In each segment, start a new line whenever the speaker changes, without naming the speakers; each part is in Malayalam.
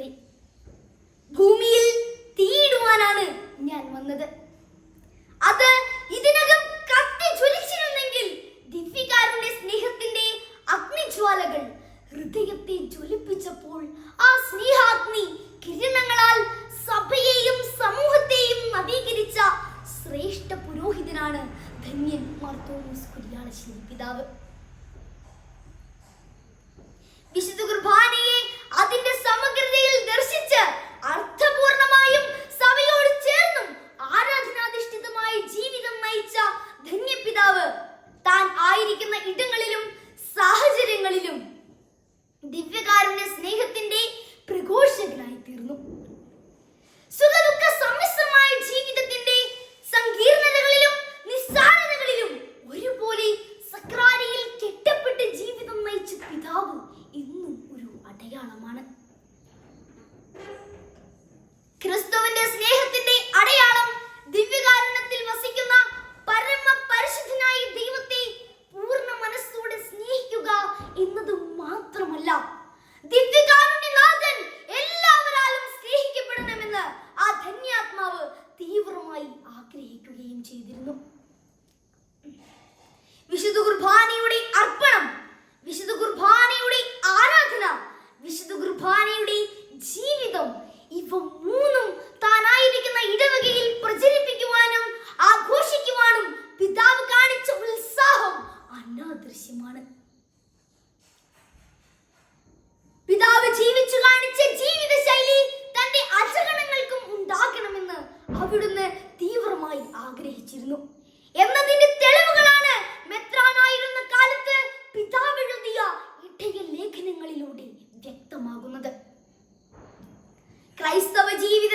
പ്രിയപ്പെട്ടവരെ ഭൂമിയിൽ തീയിടുവാനാണ് ഞാൻ വന്നത്. അത് ഇതിനകം കത്തി ജ്വലിച്ചിരുന്നെങ്കിൽ ദിവ്യകാരന്റെ സ്നേഹത്തിന്റെ അഗ്നിജ്വാലകൾ ഹൃദയത്തെ ജ്വലിപ്പിച്ചപ്പോൾ ആ സ്നേഹാഗ്നി കിരണങ്ങളാൽ സഭയെയും സമൂഹത്തെയും നവീകരിച്ച ശ്രേഷ്ഠ പുരോഹിതനാണ് ധന്യൻ മാർത്തോമസ് കുര്യാളശ്ശേരി പിതാവ്. വിശുദ്ധ കുർബാനയെ തീവ്രമായി ആഗ്രഹിക്കുകയും ചെയ്തിരുന്നു. വിശുദ്ധ കുർബാനയുടെ എന്നതിന്റെ തെളിവുകളാണ് മെത്രാനായിരുന്ന കാലത്ത് പിതാവ് എഴുതിയ ഇടയ ലേഖനങ്ങളിലൂടെ വ്യക്തമാകുന്നത്. ക്രൈസ്തവ ജീവിതത്തിന്റെ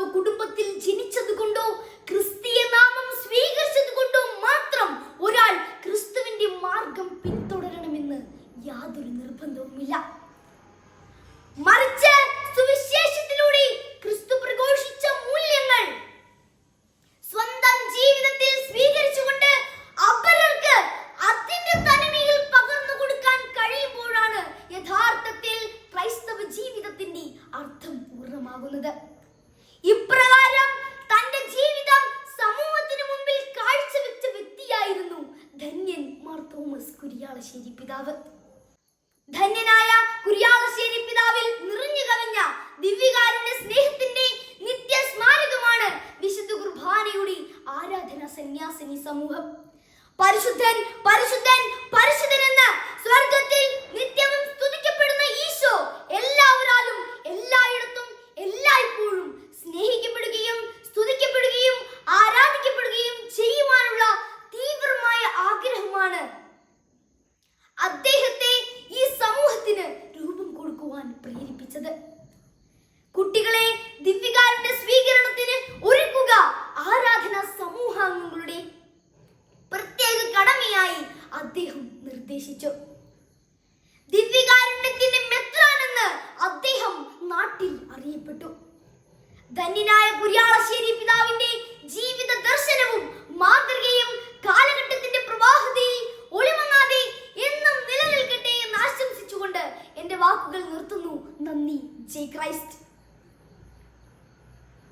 ക്രൈസ്തവ കുടുംബത്തിൽ ജനിച്ചതുകൊണ്ടോ ക്രിസ്തീയ നാമം സ്വീകരിച്ചതുകൊണ്ടോ മാത്രം ഒരാൾ ക്രിസ്തുവിന്റെ മാർഗം പിന്തുടരണമെന്ന് യാതൊരു നിർബന്ധവുമില്ല. മറിച്ച് സുവിശേഷത്തിലൂടെ ക്രിസ്തു പ്രഘോഷിച്ച മൂല്യങ്ങൾ സ്വന്തം ജീവിതത്തിൽ സ്വീകരിച്ചുകൊണ്ട് അപരർക്ക് അതിന്റെ തനിമയിൽ പകർന്നു കൊടുക്കാൻ കഴിയുമ്പോഴാണ് യഥാർത്ഥത്തിൽ ക്രൈസ്തവ ജീവിതത്തിന്റെ അർത്ഥം പൂർണമാകുന്നത്. ഇപ്രകാരം തന്റെ ജീവിതം സമൂഹത്തിന് മുമ്പിൽ കാഴ്ചവെച്ച വ്യക്തിയായിരുന്നു ധന്യൻ മാർ തോമസ് കുരിയാളശ്ശേരി പിതാവ്. ധന്യനായ കുരിയാളശ്ശേരി പിതാവിൽ നിറഞ്ഞു കവിഞ്ഞ ദിവ്യകാരുണ്യ സ്നേഹത്തിന്റെ നിത്യ സ്മാരകമാണ് വിശുദ്ധ കുർബാനയുടെ ആരാധന സന്യാസിനി സമൂഹം. പരിശുദ്ധൻ പരിശുദ്ധൻ പ്രേരിപ്പിച്ചത്. കുട്ടികളെ ദിവ്യകാരന്റെ സ്വീകരണത്തിന് ഒരുക്കുക. ആരാധന സമൂഹാംഗങ്ങളുടെ പ്രത്യേക കടമയായി അദ്ദേഹം നിർദ്ദേശിച്ചു. ദിവ്യകാരുണ്യത്തിന്റെ അദ്ദേഹം നാട്ടിൽ അറിയപ്പെട്ടു. പിതാവിന്റെ ജീവിത ദർശനവും കാലഘട്ടത്തിന്റെ എന്നും നിലനിൽക്കട്ടെ എന്ന് ആശംസിച്ചുകൊണ്ട് വാക്കുകൾ നിർത്തുന്നു. നന്ദി. ജയ് ക്രൈസ്റ്റ്.